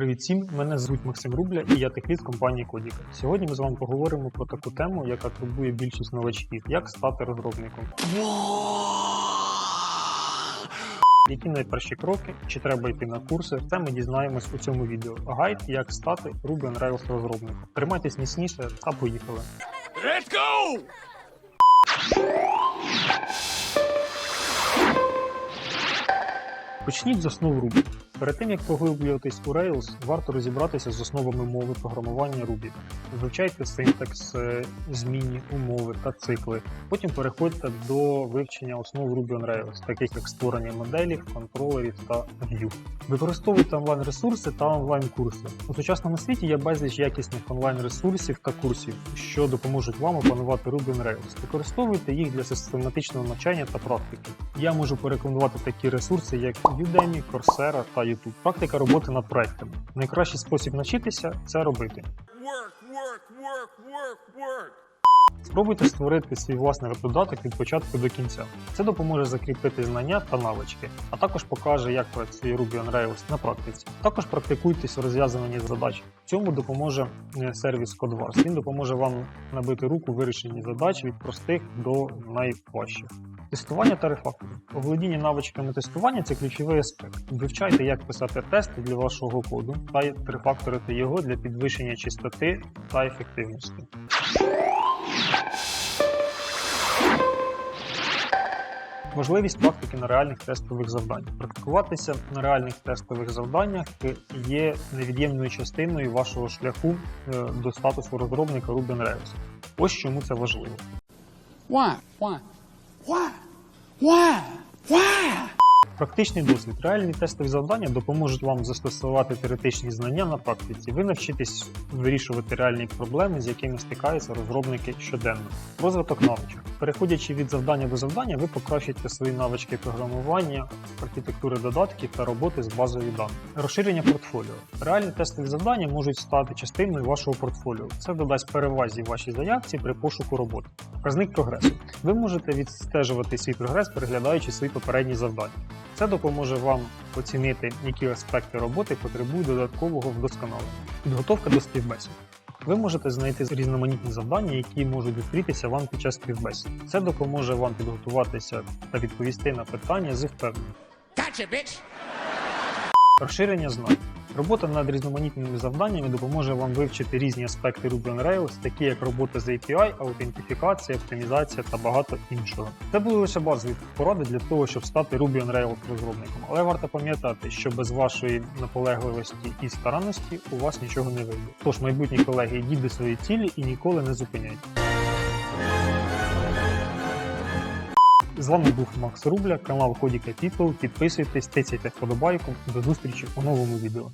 Привіт всім! Мене звуть Максим Рубля і я техліт компанії Кодіка. Сьогодні ми з вами поговоримо про таку тему, яка турбує більшість новачків: як стати розробником. Які найперші кроки, чи треба йти на курси, це ми дізнаємось у цьому відео. Гайд, як стати Ruby on Rails розробником. Тримайтесь міцніше та поїхали. Let's go! Почніть з основ Ruby. Перед тим як поглиблюватись у Rails, варто розібратися з основами мови програмування Ruby. Вивчайте синтекс, е, змінні, умови та цикли. Потім переходьте до вивчення основ Ruby on Rails, таких як створення моделів, контролерів та view. Використовуйте онлайн-ресурси та онлайн-курси. У сучасному світі є безліч якісних онлайн-ресурсів та курсів, що допоможуть вам опанувати Ruby on Rails. Використовуйте їх для систематичного навчання та практики. Я можу порекомендувати такі ресурси, як Udemy, Coursera та YouTube. Практика роботи над проектами. Найкращий спосіб навчитися це робити. Work, work, work, work, work. Спробуйте створити свій власний додаток від початку до кінця. Це допоможе закріпити знання та навички, а також покаже, як працює Ruby on Rails на практиці. Також практикуйтесь у розв'язуванні задач. В цьому допоможе е, сервіс CodeWars. Він допоможе вам набити руку вирішенні задач від простих до найважчих. Тестування та рефакторинг. Оволодіння навичками тестування це ключовий аспект. Вивчайте, як писати тести для вашого коду та рефакторити його для підвищення чистоти та ефективності. Можливість практики на реальних тестових завданнях. Практикуватися на реальних тестових завданнях є невід'ємною частиною вашого шляху е, до статусу розробника Ruby on Rails. Ось чому це важливо. Why? Why? Why? Why? Why? Практичний досвід. Реальні тестові завдання допоможуть вам застосувати теоретичні знання на практиці. Ви навчитесь вирішувати реальні проблеми, з якими стикаються розробники щоденно. Розвиток навичок. Переходячи від завдання до завдання, ви покращите свої навички програмування, архітектури додатків та роботи з базою даних. Розширення портфоліо. Реальні тестові завдання можуть стати частиною вашого портфоліо. Це додасть перевазі вашій заявці при пошуку роботи. Показник прогресу. Ви можете відстежувати свій прогрес, переглядаючи свої попередні завдання. Це допоможе вам оцінити, які аспекти роботи потребують додаткового вдосконалення. Підготовка до співбесід. Ви можете знайти різноманітні завдання, які можуть зустрітися вам під час співбесід. Це допоможе вам підготуватися та відповісти на питання з впевненістю. Розширення знань. Робота над різноманітними завданнями допоможе вам вивчити різні аспекти Ruby on Rails, такі як робота з API, аутентифікація, оптимізація та багато іншого. Це були лише базові поради для того, щоб стати Ruby on Rails розробником. Але варто пам'ятати, що без вашої наполегливості і старанності у вас нічого не вийде. Тож, майбутні колеги, йдіть до своєї цілі і ніколи не зупиняйтесь. Вами був Макс Рубля, канал Кодіка People. Підписуйтесь, тицяйте вподобайку. До зустрічі у новому відео.